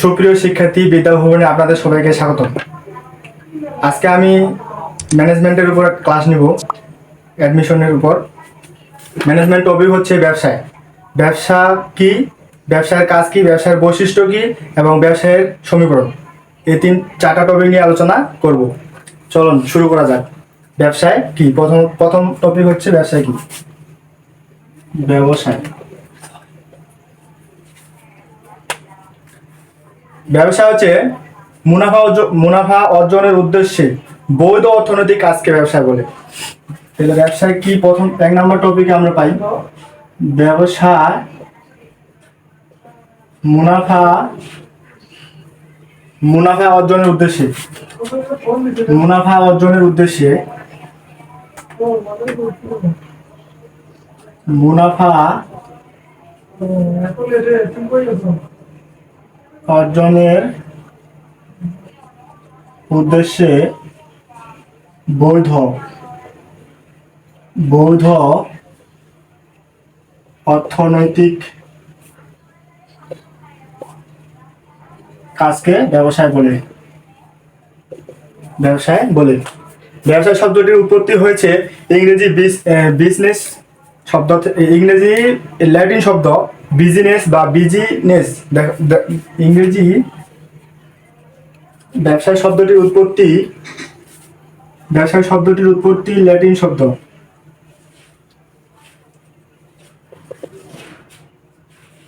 সুপ্রিয় শিক্ষার্থী বিদ্যা ভবনে আপনাদের সবাইকে স্বাগত আজকে আমি ম্যানেজমেন্টের উপর ক্লাস নিব অ্যাডমিশনের উপর। ম্যানেজমেন্ট টপিক হচ্ছে ব্যবসায়। ব্যবসা কি? ব্যবসায়ের কাজ কি? ব্যবসার বৈশিষ্ট্য কি? এবং ব্যবসায়ের সমীকরণ। এই তিন, চারটা টপিক নিয়ে আলোচনা করব। চলুন, শুরু করা যাক। ব্যবসায় কি? প্রথম প্রথম টপিক হচ্ছে ব্যবসায় কি? ব্যবসায়। ব্যবসা হচ্ছে মুনাফা মুনাফা অর্জনের উদ্দেশ্যে বৈধ অর্থনৈতিক কাজকে ব্যবসা বলে। তাহলে ব্যবসায় কি প্রথম, এক নম্বর টপিকে আমরা পাই, ব্যবসা মুনাফা মুনাফা অর্জনের উদ্দেশ্যে, মুনাফা অর্জনের উদ্দেশ্যে মুনাফা অর্জনের উদ্দেশ্যে বৈধ। বৈধ অর্থনৈতিক কাজকে ব্যবসায় বলে। ব্যবসায় বলে। ব্যবসায় শব্দটির উৎপত্তি হয়েছে ইংরেজি বিজনেস শব্দ ইংরেজি ল্যাটিন শব্দ বিজিনেস বা বিজিনেস ইংরেজি ব্যবসায় শব্দটির উৎপত্তি, ব্যবসায় শব্দটির উৎপত্তি ল্যাটিন শব্দ।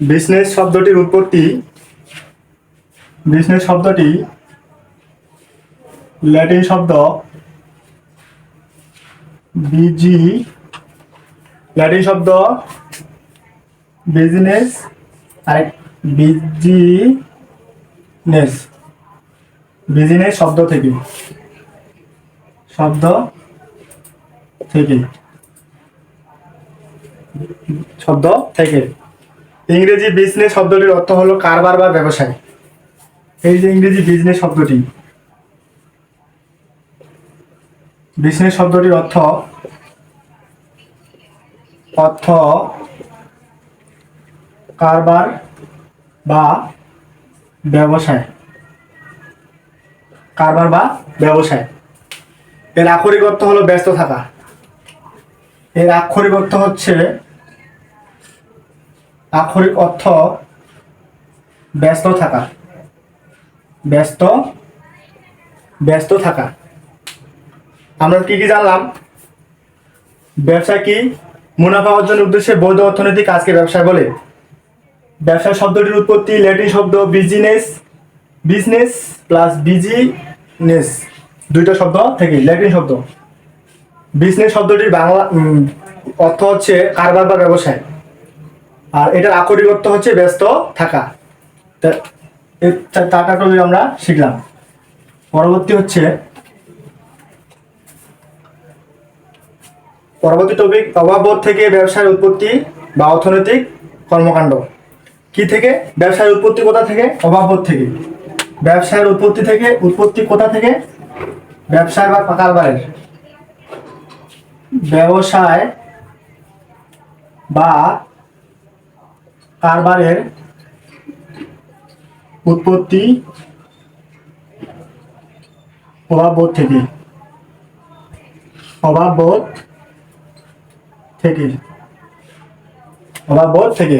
বিজনেস শব্দটির উৎপত্তি বিজনেস শব্দটি ল্যাটিন শব্দ বিজি ল্যাটিন শব্দ বিজনেস আর বিজিনেস বিজনেস শব্দ থেকে। শব্দ থেকে। শব্দ থেকে। ইংরেজি বিজনেস শব্দটির অর্থ হলো কারবার বা ব্যবসায়। এই যে ইংরেজি বিজনেস শব্দটি। বিজনেস শব্দটির অর্থ অর্থ কারবার বা ব্যবসায়। কারবার বা ব্যবসায়। এর আক্ষরিক অর্থ হলো ব্যস্ত থাকা। এর আক্ষরিক অর্থ হচ্ছে, আক্ষরিক অর্থ ব্যস্ত থাকা। ব্যস্ত ব্যস্ত থাকা। আমরা কি কি জানলাম? ব্যবসা কি? মুনাফা অর্জনের উদ্দেশ্যে বৈধ অর্থনৈতিক কাজকে ব্যবসায় বলে। ব্যবসা শব্দটির উৎপত্তি ল্যাটিন শব্দ বিজিনেস বিজনেস প্লাস বিজিনেস দুইটা শব্দ থেকে ল্যাটিন শব্দ। বিজনেস শব্দটির বাংলা অর্থ হচ্ছে কারবার বা ব্যবসায়। আর এটার আকরিক অর্থ হচ্ছে ব্যস্ত থাকা। চারটা টপিক আমরা শিখলাম। পরবর্তী হচ্ছে, পরবর্তী টপিক অভাববোধ থেকে ব্যবসার উৎপত্তি বা অর্থনৈতিক কর্মকাণ্ড। কি থেকে? ব্যবসার উৎপত্তি কোথা থেকে? অভাববোধ থেকে। ব্যবসায়ের উৎপত্তি থেকে? উৎপত্তি কোথা থেকে? ব্যবসায় বা কারবারের ব্যবসায় বা কারবারের উৎপত্তি অভাববোধ থেকে। অভাববোধ থেকে। অভাববোধ থেকে।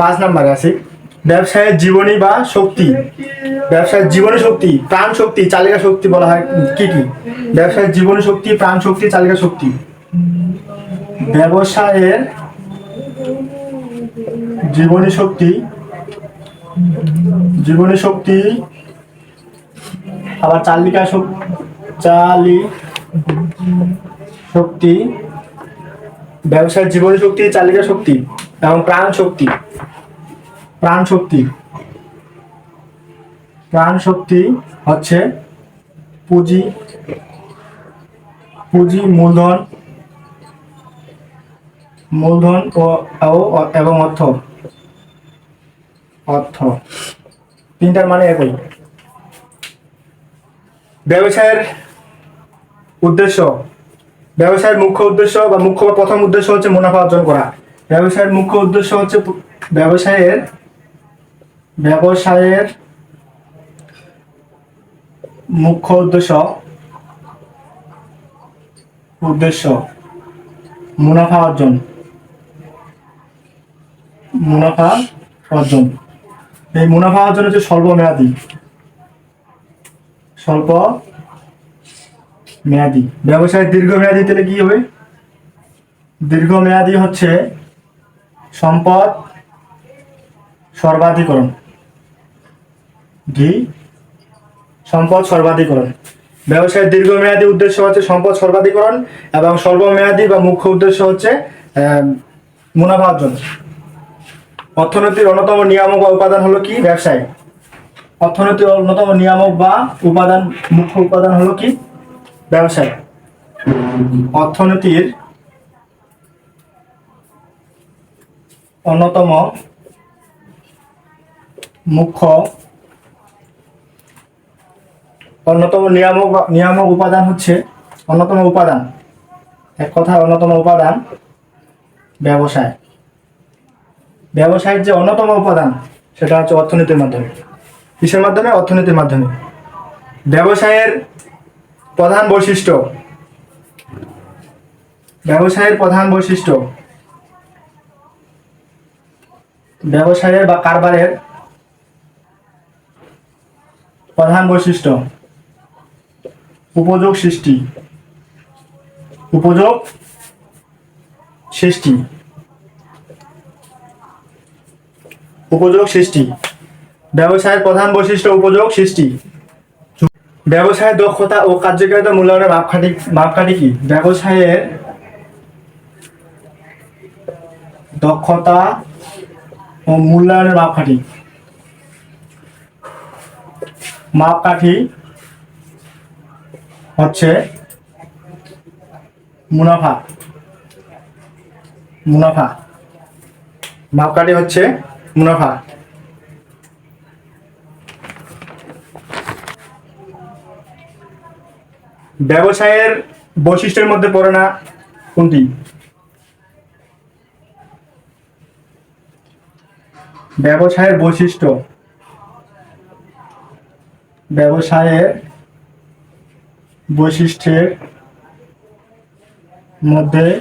পাঁচ নম্বরে আছি। ব্যবসায়ের জীবনী বা শক্তি। ব্যবসায়ের জীবনী শক্তি, প্রাণ শক্তি, চালিকা শক্তি বলা হয় কি কি? ব্যবসায়ের জীবনী শক্তি, প্রাণ শক্তি, চালিকা শক্তি। ব্যবসায়ের জীবনী শক্তি জীবনী শক্তি, আবার চালিকা শক্তি চালি, শক্তি। ব্যবসায়ের জীবনী শক্তি, চালিকা শক্তি। এবং প্রাণ শক্তি। প্রাণ শক্তি। প্রাণ শক্তি হচ্ছে পুঁজি। পুঁজি মূলধন। মূলধন ও এবং অর্থ। অর্থ। তিনটার মানে একই। ব্যবসায়ের উদ্দেশ্য। ব্যবসায়ের মুখ্য উদ্দেশ্য বা মুখ্য বা প্রথম উদ্দেশ্য হচ্ছে মুনাফা অর্জন করা। ব্যবসায়ের মুখ্য উদ্দেশ্য হচ্ছে ব্যবসায়ের ব্যবসায়ের মুখ্য উদ্দেশ্য উদ্দেশ্য মুনাফা অর্জন। মুনাফা অর্জন। এই মুনাফা অর্জন হচ্ছে স্বল্প মেয়াদি স্বল্প মেয়াদি ব্যবসায় দীর্ঘমেয়াদী তাহলে কি হবে? দীর্ঘমেয়াদী হচ্ছে সম্পদ সর্বাধিকরণ। কি? সম্পদ সর্বাধিকরণ। ব্যবসায়ের দীর্ঘমেয়াদী উদ্দেশ্য হচ্ছে সম্পদ সর্বাধিকরণ এবং স্বল্পমেয়াদী বা মুখ্য উদ্দেশ্য হচ্ছে মুনাফা অর্জন। অর্থনীতির অন্যতম নিয়ামক বা উপাদান হলো কি? ব্যবসায়। অর্থনীতির অন্যতম নিয়ামক বা উপাদান, মুখ্য উপাদান হলো কি? ব্যবসায়। অর্থনীতির অন্যতম মুখ্য, অন্যতম নিয়ামক নিয়ামক উপাদান হচ্ছে অন্যতম উপাদান। এক কথা, অন্যতম উপাদান ব্যবসায়। ব্যবসায়ের যে অন্যতম উপাদান, সেটা হচ্ছে অর্থনীতির মাধ্যমে। কিসের মাধ্যমে? অর্থনীতির মাধ্যমে। ব্যবসায়ের প্রধান বৈশিষ্ট্য। ব্যবসায়ের প্রধান বৈশিষ্ট্য। ব্যবসায়ের বা কারবারের প্রধান বৈশিষ্ট্য। উপযোগ সৃষ্টি। উপযোগ সৃষ্টি। উপযোগ সৃষ্টি। ব্যবসায়ের প্রধান বৈশিষ্ট্য উপযোগ সৃষ্টি। ব্যবসায়ের দক্ষতা ও কার্যকারিতা মূল্যায়নের মাপকাঠি মাপকাঠি কি? ব্যবসায়ের দক্ষতা মূল্যায়নের মাপকাঠি মাপকাঠি হচ্ছে মুনাফা। মুনাফা। মাপকাঠি হচ্ছে মুনাফা। ব্যবসায়ের বৈশিষ্ট্যের মধ্যে পড়ে না কোনটি? ব্যবসায়ের বৈশিষ্ট্য। ব্যবসায়ের বৈশিষ্ট্যের মধ্যে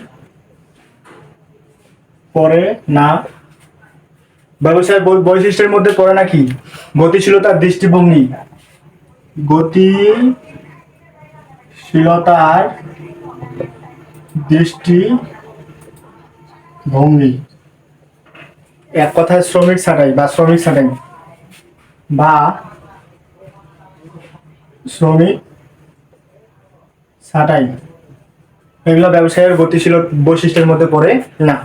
পড়ে না। ব্যবসায়ের বৈ- বৈশিষ্ট্যের মধ্যে পড়ে নাকি গতিশীলতার দৃষ্টিভঙ্গি। গতিশীলতার দৃষ্টিভঙ্গি। এক কথায় শ্রমিক ছাঁটাই বা শ্রমিক ছাঁটাই। বা শ্রমিক ছাঁটাই। এগুলো ব্যবসায়ের গতিশীল বৈশিষ্ট্যের মধ্যে পড়ে না।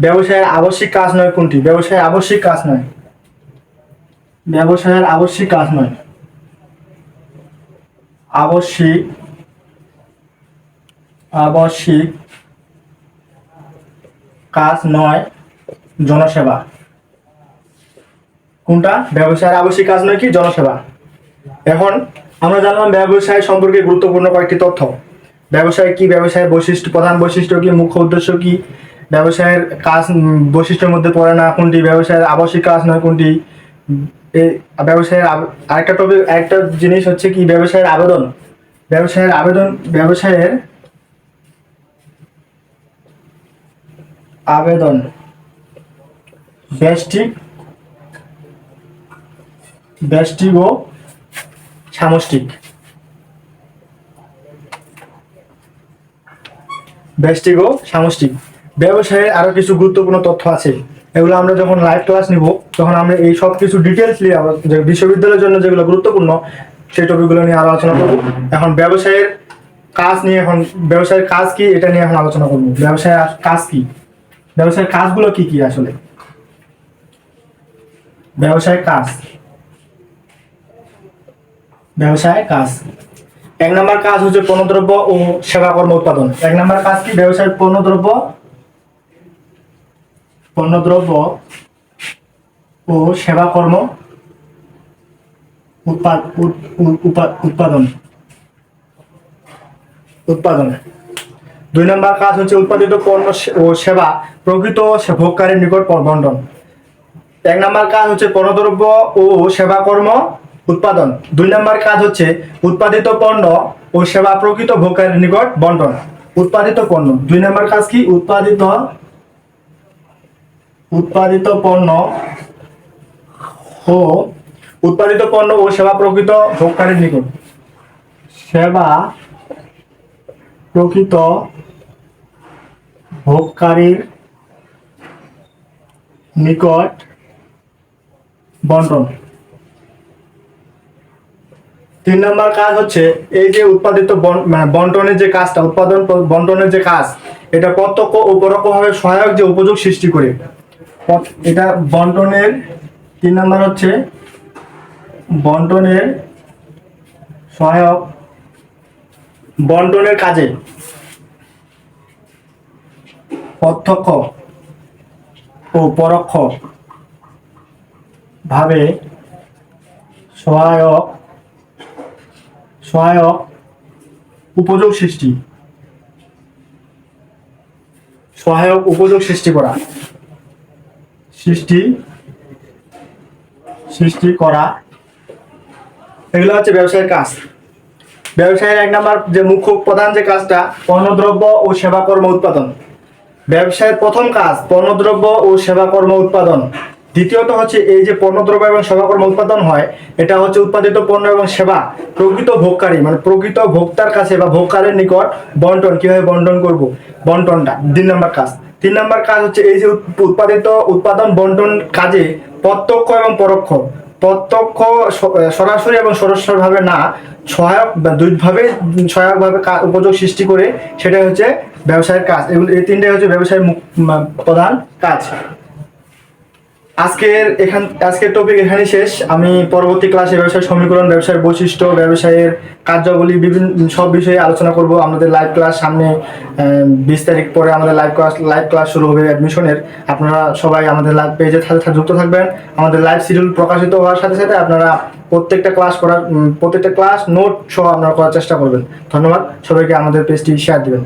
ব্যবসায়ের আবশ্যিক কাজ নয় কোনটি? ব্যবসায়ের আবশ্যিক কাজ নয়। ব্যবসায়ের আবশ্যিক কাজ নয়। আবশ্যিক আবশ্যিক কাজ নয়। জনসেবা। কোনটা? ব্যবসায়ের আবশ্যিক কাজ নয় কি? জনসেবা। এখন আমরা জানলাম ব্যবসায় সম্পর্কে গুরুত্বপূর্ণ কয়েকটি তথ্য। ব্যবসায় কি? ব্যবসায়ের বৈশিষ্ট্য, প্রধান বৈশিষ্ট্য কি? মুখ্য উদ্দেশ্য কি? ব্যবসায়ের কাজ বৈশিষ্ট্যের মধ্যে পড়ে না কোনটি? ব্যবসায়ের আবশ্যিক কাজ নয় কোনটি? ব্যবসায়ের আরেকটা টপিক আরেকটা জিনিস হচ্ছে কি? ব্যবসায়ের আবেদন। ব্যবসায়ের আবেদন ব্যবসায়ের আবেদন। ব্যষ্টিক ব্যষ্টিক ও সামষ্টিক। ব্যষ্টিক ও সামষ্টিক। ব্যবসায়ের আরও কিছু গুরুত্বপূর্ণ তথ্য আছে। এগুলো আমরা যখন লাইভ ক্লাস নিব, তখন আমরা এই সব কিছু ডিটেলস নিয়ে আবার যে বিশ্ববিদ্যালয়ের জন্য যেগুলো গুরুত্বপূর্ণ, সেই টপিকগুলো নিয়ে আলোচনা করব। এখন ব্যবসায়ের কাজ নিয়ে এখন, ব্যবসায়ের কাজ কি, এটা নিয়ে এখন আলোচনা করব। ব্যবসায়ের কাজ কি? ব্যবসায়ের কাজগুলো কি কি আসলে? ব্যবসায়ের কাজ। ব্যবসায় কাজ। এক নম্বর কাজ হচ্ছে পণ্যদ্রব্য ও সেবা কর্ম উৎপাদন। এক নম্বর কাজ কি? ব্যবসায়ের পণ্যদ্রব্য পণ্যদ্রব্য ও সেবা কর্ম উৎপাদ- উৎ- উৎ- উৎপাদন। উৎপাদন। দুই নম্বর কাজ হচ্ছে উৎপাদিত পণ্য ও সেবা প্রকৃত ভোগকারীর নিকট প- বন্টন এক নাম্বার কাজ হচ্ছে পণ্যদ্রব্য ও সেবাকর্ম উৎপাদন। দুই নাম্বার কাজ হচ্ছে উৎপাদিত পণ্য ও সেবা প্রকৃত ভোক্তার নিকট বন্টন উৎপাদিত পণ্য। দুই নাম্বার কাজ কি? উৎপাদিত উৎপাদিত পণ্য ও উৎপাদিত পণ্য ও সেবা প্রকৃত ভোক্তারের নিকট। সেবা প্রকৃত ভোগকারীর নিকট বন্টন। তিন নম্বর কাজ হচ্ছে এই যে উৎপাদিত মানে বন্টনের যে কাজটা, উৎপাদন বন্টনের যে কাজ, এটা প্রত্যক্ষ ও পরোক্ষভাবে সহায়ক যে উপযোগ সৃষ্টি করে। এটা বন্টনের, তিন নম্বর হচ্ছে বন্টনের সহায়ক বন্টনের কাজে। প্রত্যক্ষ ও পরোক্ষ ভাবে সহায়ক সহায়ক উপযোগ সৃষ্টি। সহায়ক উপযোগ সৃষ্টি করা। সৃষ্টি সৃষ্টি করা। এগুলো হচ্ছে ব্যবসায়ের কাজ। ব্যবসায়ের এক নম্বর যে মুখ্য প্রধান যে কাজটা, পণ্যদ্রব্য ও সেবা কর্ম উৎপাদন। ব্যবসায়ের প্রথম কাজ, পণ্যদ্রব্য ও সেবা কর্ম উৎপাদন। দ্বিতীয়ত হচ্ছে এই যে পণ্যদ্রব্য এবং সেবা কর্ম উৎপাদন হয়, এটা হচ্ছে উৎপাদিত পণ্য এবং সেবা প্রকৃত ভোগকারী মানে প্রকৃত ভোক্তার কাছে বা ভোক্তারের নিকট বন্টন, কীভাবে বন্টন করব? বন্টনটা, তিন নম্বর কাজ। তিন নম্বর কাজ হচ্ছে এই যে উৎপাদিত উৎপাদন, বন্টন কাজে প্রত্যক্ষ এবং পরোক্ষ। প্রত্যক্ষ সরাসরি এবং সরাসরিভাবে না, সহায়ক দুইভাবে সহায়কভাবে উপযোগ সৃষ্টি করে সেটাই হচ্ছে ব্যবসায়ের কাজ। এগুলো এই তিনটাই হচ্ছে ব্যবসায়ের প্রধান কাজ। আজকের এখান আজকের টপিক এখানে শেষ। আমি পরবর্তী ক্লাসে ব্যবসায় সমীকরণ ব্যবসায়ের বৈশিষ্ট্য, ব্যবসায়ের কার্যাবলী, বিভিন্ন সব বিষয়ে আলোচনা করব। আমাদের লাইভ ক্লাস সামনে বিশ তারিখ পরে আমাদের লাইভ ক্লাস লাইভ ক্লাস শুরু হবে অ্যাডমিশনের আপনারা সবাই আমাদের লাইভ পেজে যুক্ত থাকবেন। আমাদের লাইভ শিডিউল প্রকাশিত হওয়ার সাথে সাথে আপনারা প্রত্যেকটা ক্লাস করার প্রত্যেকটা ক্লাস নোট সহ আপনারা করার চেষ্টা করবেন। ধন্যবাদ। সবাইকে আমাদের পেজটি শেয়ার দিবেন।